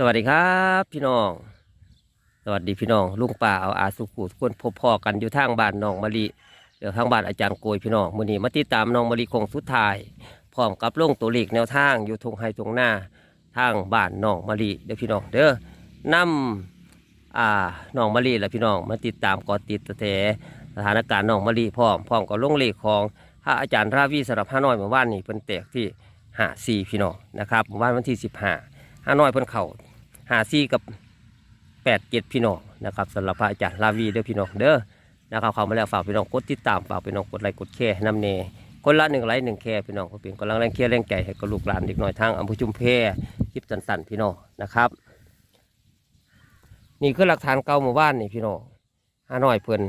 สวัสดีครับพี่น้อง สวัสดีพี่น้องลุงป่าเอาอาสุขุทุกคนพบพ่อกันอยู่ทางบ้านน้องมะลิเดี๋ยวทางบ้านอาจารย์โกยพี่น้องมื้อนี้มาติดตามน้องมะลิคงสุดท้ายพร้อมกับลงตัวเลขแนวทางอยู่ทงไฮทงหน้าทางบ้านน้องมะลิเด้อพี่น้องเด้อนำอ่าน้องมะลิและพี่น้องมาติดตามกอติดตะแถสถานการณ์น้องมะลิพร้อมพร้อมกับลงเลขของพระอาจารย์ราวีสำหรับห้าน้อยเมื่อวานนี้เพิ่นแตกที่หาสี่พี่น้องนะครับเมื่อวานวันที่สิบห้าห้าน้อยเพิ่นเข่า หาซี่กับแปดเจ็ดพี่น้องนะครับสำหรับพระอาจารย์ลาวีเด้อพี่น้องเด้อนะครับเข้ามาแล้วฝากพี่น้องกดติดตามฝากพี่น้องกดไลค์กดแชร์น้ำเนคนละหนึ่งไลค์หนึ่งแชร์พี่น้องก็เป็นกำลังแรงเชียร์แรงใจให้กับลูกหลานเด็กน้อยทางอำเภอชุมแพคลิปสั้นๆพี่น้องนะครับ นี่คือหลักฐานเก่าหมู่บ้านนี่พี่น้องห้าน้อยเพิ่น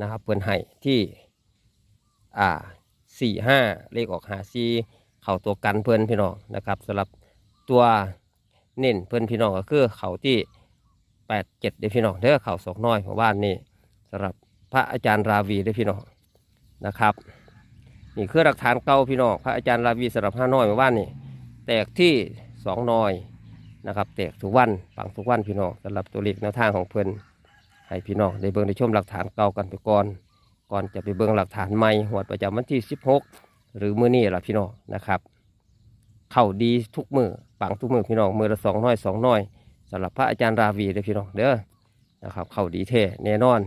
นะครับเพิ่นให้ที่อ่าสี่ห้าเลขออกหาซีเข่าตัวกันเพิ่นพี่น้องนะครับสำหรับตัว เน้นเพื่อนพี่น้องก็คือเขาที่แปดเจ็ดเด้พี่น้องเด้อเขาสอกน้อยของบ้านนี่สำหรับพระอาจารย์ราวีเด้พี่น้องนะครับนี่คือหลักฐานเก่าพี่น้องพระอาจารย์ราวีสำหรับห้าน้อยของบ้านนี่แตกที่สองน้อยนะครับแตกทุกวันปังทุกวันพี่น้องสำหรับตัวเลขแนวทางของเพื่อนให้พี่น้องได้เบิ่งได้ชมหลักฐานเก่ากันไปก่อน ก่อนจะไปเบิ่งหลักฐานใหม่หวดประจำวันที่ 16 หรือมื้อนี้ล่ะพี่น้องนะครับ เข้าดีทุกมือปังทุกมือพี่น้องมือละสองน้อยสองน้อยสำหรับพระอาจารย์ราวีเด้อพี่น้องเด้อนะครับเข้าดีแท้แน่นอน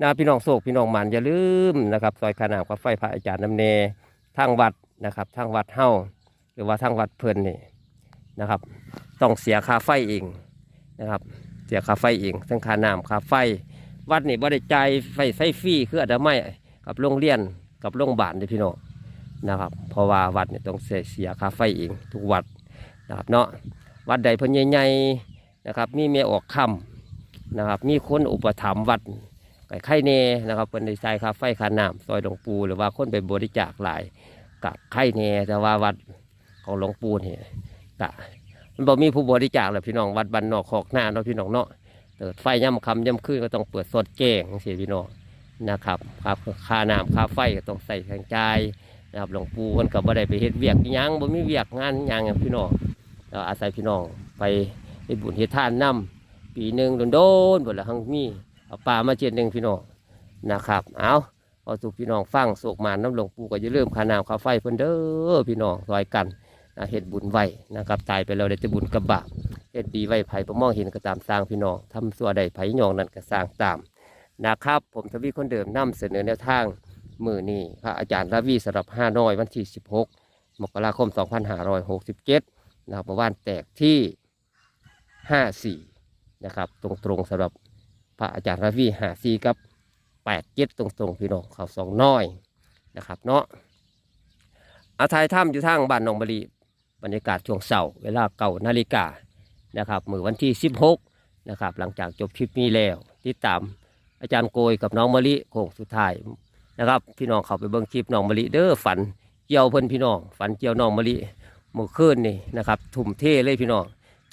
นะพี่น้องโศกพี่น้องหมันอย่าลืมนะครับซอยขนามกับไฟพระอาจารย์น้ำเนทางวัดนะครับทางวัดเฮ้าหรือว่าทางวัดเพลินนี่นะครับ ต้องเสียค่าไฟเองนะครับ เสียค่าไฟเองทั้งค่าน้ำค่าไฟ วัดนี่บ่ได้จ่ายไฟไฟฟรีคืออาจจะไม่กับโรงเรียนกับโรงพยาบาลเด้อพี่น้อง นะครับ เพราะว่าวัดเนี่ยต้องเสียเสียค่าไฟเองทุกวัดนะครับเนาะวัดใดเพิ่นใหญ่ๆนะครับ มีเมียออกคำนะครับ มีคนอุปถัมภ์วัดไก่ไข่เนนะครับเป็นได้จ่ายค่าไฟค่าน้ำซอยหลวงปู่หรือว่าคนไปบริจาคหลายกับไข่เนแต่ว่าวัดของหลวงปู่เนี่ยกะมันบอกมีผู้บริจาคเลยพี่น้องวัดบ้านนอกขอกหน้าเนาะพี่น้องเนาะเปิดไฟย่ำคำย่ำคืนก็ต้องเปิดสดแจ้งสิพี่น้องนะครับครับค่าน้ำค่าไฟก็ต้องใส่ทางใจ นะครับหลวงปู่มันก็บ่ได้ไปเฮ็ดเวียกยังบ่มีเวียกงานยังอะพี่น้องเราอาศัยพี่น้องไปเฮ็ดบุญเฮ็ดทานนํปีหนึ่งโดนๆบ่ละหังมีเอาปลามาเจ็ดหนึ่งพี่น้องนะครับ เอาเอาสู่พี่น้องฟังโศกมานน้ำหลวงปู่ก็อย่าลืมค่าน้ำค่าไฟเพิ่นเด้อพี่น้องซอยกันนะเฮ็ดบุญไว้นะครับตายไปแล้วได้แต่บุญกับบาปเฮ็ดดีไว้ไผบ่มองเห็นก็ตามสร้างพี่น้องทำสัวใดไผ่ยองนั่นก็สร้างตามนะครับ ผมทวีคนเดิมนํเสนอแนวทาง มือนี่พระอาจารย์ระวีสำหรับห้าน้อยวันที่ 16 มกราคม 2567 นะครับเมื่อวานแตกที่ 54 นะครับ ตรงๆสำหรับพระอาจารย์ระวี54กับ87 ตรงๆ พี่น้องเขาสองน้อยนะครับเนาะอาทายถ้ำอยู่ทางบ้านหนองบรีบรรยากาศช่วงเสาร์เวลาเก่านาฬิกานะครับมือวันที่ 16 นะครับ หลังจากจบคลิปนี้แล้ว ติดตามอาจารย์โกยกับน้องมะลิโค้งสุดท้าย นะครับ พี่น้องเขาไปเบิ่งคลิปน้องมะลิเด้อฝันเกี่ยวเพิ่นพี่น้อง ฝันเกี่ยวน้องมะลิเมื่อคืนนี่นะครับทุ่มเทเลยพี่น้อง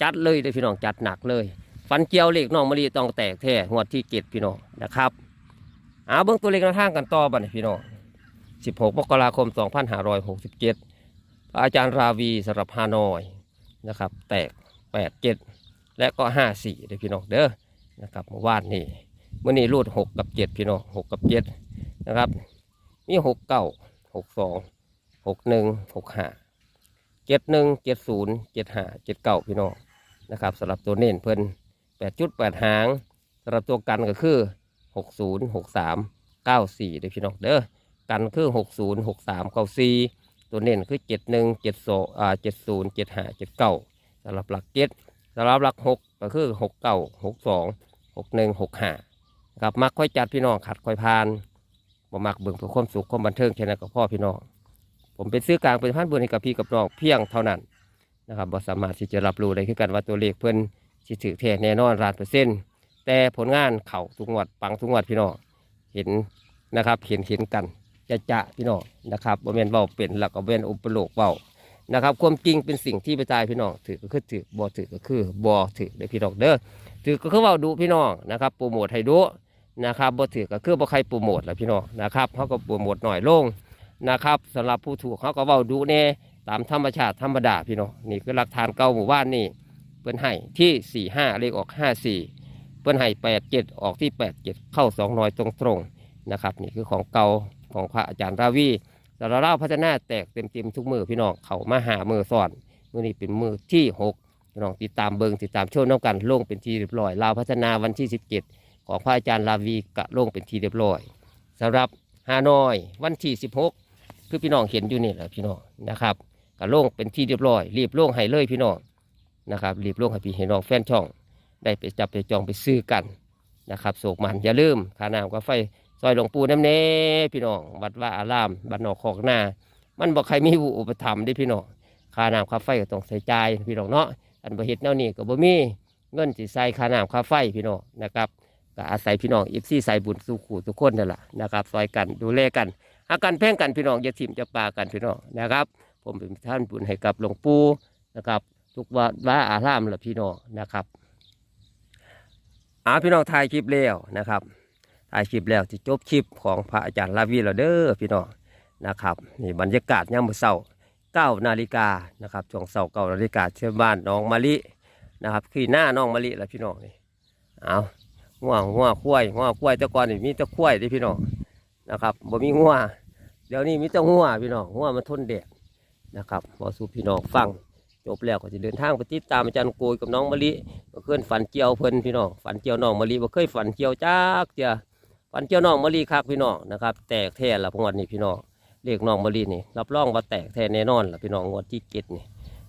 จัดเลยเด้อพี่น้องจัดหนักเลย ฝันเกี่ยวเลขน้องมะลิต้องแตกแท้งวดที่เจ็ดพี่น้องนะครับเอาเบิ่งตัวเลขแนวทางกันต่อบันพี่น้อง 16 มกราคม 2567พระอาจารย์ราวีสำหรับฮานอยนะครับ แตก 87 และก็ 54เด้อพี่น้องเด้อนะครับเมื่อวานนี่เมื่อนี้รูด 6 กับ 7 พี่น้อง 6 กับ 7 นะครับ มีหกเก้าหกสองหกหนึ่งหกห้าเจ็ดหนึ่งเจ็ดศูนย์เจ็ดห้าเจ็ดเก้าพี่น้องนะครับสำหรับตัวเน้นเพิ่นแปดจุดแปดหางสำหรับตัวกันก็คือหกศูนย์หกสามเก้าสี่เด้พี่น้องเด้อกันคือหกศูนย์หกสามเก้าสี่ตัวเน้นคือเจ็ดหนึ่งเจ็ดสองอ่าเจ็ดศูนย์เจ็ดห้าเจ็ดเก้าสำหรับหลักเจ็ดสำหรับหลักหกก็คือหกเก้าหกสองหกหนึ่งหกห้าครับมักค่อยจัดพี่น้องขัดค่อยพาน บ่มักเบิ่งเพื่อความสุขความบันเทิงแค่นั้นก็พ่อพี่น้องผมเป็นซื้อกลางเป็นพันบุญให้กับพี่กับน้องเพียงเท่านั้นนะครับบ่สามารถที่จะรับรู้ได้คือกันว่าตัวเลขเพิ่นสิถือแท้แน่นอนล้านเปอร์เซ็นต์แต่ผลงานเข่าทุกงวดปังทุกงวดพี่น้องเห็นนะครับเห็นเห็นกันจะจะพี่น้องนะครับบ่แม่นเว้าเป็นแล้วก็บ่แม่นอุปโลกเว้านะครับความจริงเป็นสิ่งที่ประจายพี่น้องถือก็คือถือบ่ถือก็คือบ่ถือเด้อพี่น้องเด้อถือก็คือเว้าดูพี่น้องนะครับโปรโมทให้ดู นะครับบ่ถือก็คือบ่ใครโปรโมทแหละพี่น้องนะครับเขาก็โปรโมทหน่อยลงนะครับสำหรับผู้ถูกเขาก็เว้าดูแน่ตามธรรมชาติธรรมดาพี่น้องนี่คือหลักฐานเก่าหมู่บ้านนี่เปิ้นให้ที่สี่ห้าเลขออกห้าสี่เปิ้นให้แปดเจ็ดออกที่แปดเจ็ดเข้าสองน้อยตรงๆนะครับนี่คือของเก่าของพระอาจารย์ราวีแต่เราเล่าพัฒนาแตกเต็มๆทุกมือพี่น้องเขามาหามือสอนมือนี้เป็นมือที่หกพี่น้องติดตามเบิงติดตามโชว์น้ำกันลงเป็นทีเรียบร้อยลาวพัฒนาวันที่สิบเจ็ด ของพระอาจารย์ราวีกะลงเป็นทีเรียบร้อยสำหรับฮานอยวันที่สิบหกคือพี่น้องเห็นอยู่นี่แหละพี่น้องนะครับกะลงเป็นที่เรียบร้อย รีบลงให้เลยพี่น้องนะครับรีบลงให้พี่ให้น้องแฟนช่อง ได้ไปจับไปจองไปซื้อกันนะครับโศกมันอย่าลืมค่าน้ำก็ไฟซอยหลวงปู่น้ำเน่พี่น้องวัดว่าอารามบ้านนอกขอกหน้า มันบอกใครมีอุปถัมภ์ได้พี่น้องค่าน้ำค่าไฟก็ต้องใส่ใจพี่น้องเนาะอันบ่เฮ็ดแนวนี้ก็บ่มีเงินสิใส่ค่าน้ำค่าไฟพี่น้องนะครับ ก็อาศัยพี่น้องอีฟซี่ใส่บุญสู่ขู่ทุกคนนั่นแหละนะครับซอยกันดูแลกันหากันแพ่งกันพี่น้องอย่าทิมจะปากันพี่น้องนะครับ ผมเป็นท่านบุญให้กับหลวงปู่นะครับ ทุกวัดว่าอารามละพี่น้องนะครับอาพี่น้องถ่ายคลิปแล้วนะครับถ่ายคลิปแล้วที่จบคลิปของพระอาจารย์ลาวีเราเด้อพี่น้องนะครับนี่บรรยากาศยามมื้อเช้าเก้านาฬิกานะครับช่วงเช้าเก้านาฬิกาเชื่อบ้านน้องมะลินะครับคือหน้าน้องมะลิและพี่น้องนี่เอา ง่วงง่วงควายง่วงควายแต่ก่อนนี่มีแต่ควายด้อพี่น้องนะครับบ่มีง่วงเดี๋ยวนี้มีแต่ง่วงพี่น้องง่วงมันทนแดดนะครับบอสู่พี่น้องฟังจบแล้วก็จะเดินทางไปติดตามอาจารย์โกยกับน้องมะลิเมื่อนฝันเจียวเพิ่นพี่น้องฝันเจียวน้องมะลิบ่เคยฝันเจียวจักเจียฝันเจียวน้องมะลิคักพี่น้องนะครับแตกแท้ละพงวันนี้พี่น้องเรียกน้องมะลินี่รับรองว่าแตกแท้แน่นอนละพี่น้องงวดที่เจ็ดนี่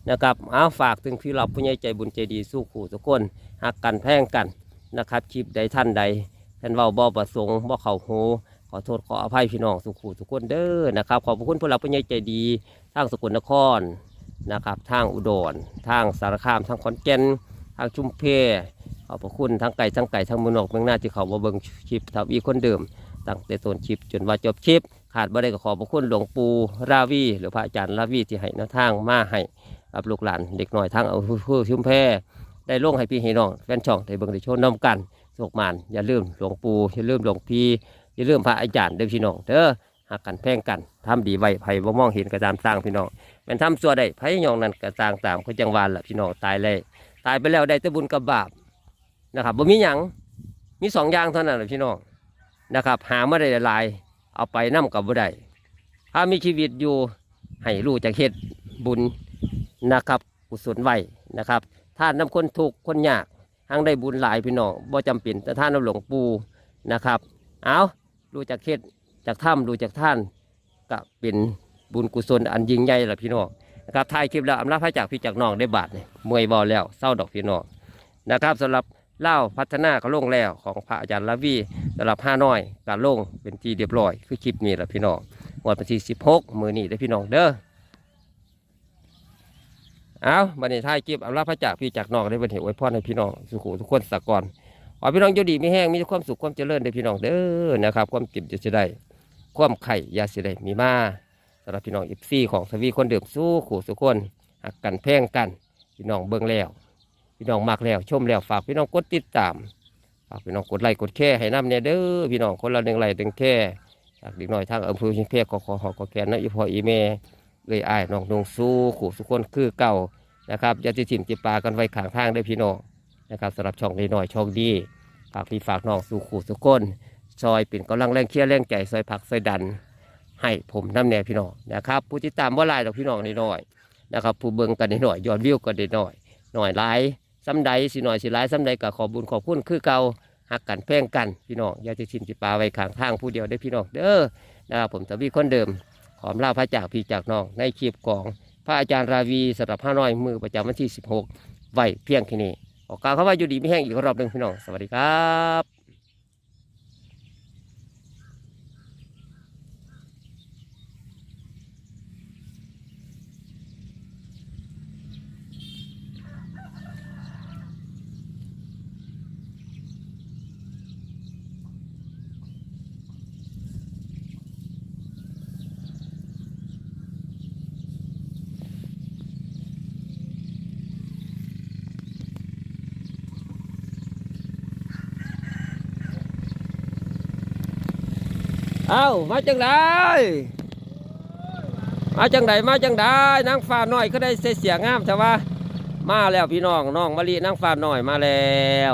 นะครับเอาฝากถึงพี่รับผู้ใหญ่ใจบุญใจดีสู้ขู่ทุกคนหักกันแพงกัน นะครับคลิปใดท่านใดท่านเว้าบ่ประสงค์บ่เข้าหูขอโทษขออภัยพี่น้องสุขูทุกคนเด้อนะครับ ขอบคุณผู้รับผู้ใหญ่ใจดีทางสกลนครนะครับทางอุดรทางสารคามทางขอนแก่นทางชุมเพขอบพระคุณทั้งไก่ทั้งไก่ทั้งมือนอกเมืองหน้าที่เขามาเบิ่งคลิปทับอีคนเดิมตั้งแต่ต้นคลิปจนว่าจบคลิป ขาดบ่ได้ก็ขอบพระคุณหลวงปู่ราวีหรือพระอาจารย์ราวีที่ให้แนวทางมาให้กับลูกหลานเด็กน้อยทางอำเภอชุมแพ ได้ลงให้พี่ให้น้องแฟนช่องได้เบิ่งได้โชว์น้ำกันโศกมานอย่าลืมหลวงปู่อย่าลืมหลวงพี่อย่าลืมพระอาจารย์เด้อพี่น้องเด้อหักกันแพ่งกันทำดีไว้ไผบ่มองเห็นกระตามสร้างพี่น้องแมันทำสัวได้ไผยองนั่นก็ต่างตามเขาจังหวานละพี่น้องตายเลยตายไปแล้วได้แต่บุญกับบาปนะครับบ่มีหยังมีสองอย่างเท่านั้นแหละพี่น้องนะครับ หามาได้หลายเอาไปนํกับบ่ได้ถ้ามีชีวิตอยู่ให้รู้จักเฮ็ดบุญนะครับกุศลไว้นะครับ ท่านนำคนทุกคนยากหังได้บุญหลายพี่น้องบ่จำเป็นแต่ท่านนำหลวงปู่นะครับ เอารู้จักเฮ็ดจากถ้ำรู้จักท่านก็เป็นบุญกุศลอันยิ่งใหญ่ละพี่น้องนะครับถ่ายคลิปแล้วอำลาพระจากพี่จากน้องได้บาทเนี่ยมวยบอลแล้วเศร้าดอกพี่น้องนะครับสำหรับเล่าพัฒนาก็ลงแล้วของพระอาจารย์ละวีสำหรับห้าน้อยการลงเป็นทีเรียบร้อยคือคลิปนี้ละพี่น้องวันที่สิบหกมือนี้ได้พี่น้องเด้อ เอาบันนี้ถ่ายคลิปอำลาพระจากพี่จากน้องได้บันเหตุไว้พ่อให้พี่น้องสุขุทุกคนสักก่อนขอพี่น้องอยู่ดีไม่แห้งมีความสุขความเจริญได้พี่น้องเด้อนะครับ ความก็บจะได้ ความไข่ยาสิได้มีมาสำหรับพี่น้องอิฟซีของทวีคนเดิมสู้ขู่สุคนหักกันแพงกัน พี่น้องเบิ่งแล้ว พี่น้องมักแล้วชมแล้วฝากพี่น้องกดติดตามฝากพี่น้องกดไลค์กดแชร์ให้น้ำเนี่ยเด้อพี่น้องคนละหนึ่งไลค์หนึ่งแชร์จากเด็กน้อยทางอำเภอชิงเพกขอขอขอแกนนะอีพออีเม เลยอายน้องนงสู้ขู่สุคนคือเก่านะครับอย่าติถิ่มจิปากันไว้ข้างทางได้พี่น้องนะครับสำหรับช่องเล็กน้อยช่องดีฝากพี่ฝากน้องสู่ขู่สุคนซอยเป็นกำลังแรงเคียแรงใจซอยผักซอยดัน ให้ผมน้ำแน่พี่น้องนะครับผู้ติดตามว่าลายดอกพี่น้องนิดหน่อยนะครับผู้เบิ่งกันนิดหน่อยยอดวิวกันนิดหน่อยหน่อยหลายซ้ำใดสิหน่อยสิหลายซ้ำใดก็ขอบุญขอบคุณคือเก่าหักกันแพ่งกันพี่น้องอย่าจะชิมจิปลาไว้ข้างทางผู้เดียวได้พี่น้องเด้อนะครับผมตะวีคนเดิม หอมลาพระจากพี่จากน้อง ในคลิปของพระอาจารย์ราวีสำหรับห้าน้อยมือประจำวันที่ 16 ไว้เพียงแค่นี้ขอกล่าวคำว่าอยู่ดีไม่แห้งอีกรอบหนึ่งพี่น้อง สวัสดีครับ เอ้ามาจังไดมาจังไดมาจังไดนางฟ้าน้อยก็ได้เสียงงามใช่ปะมาแล้วพี่น้องน้องมะลินั่งฟ้าหน่อยมาแล้ว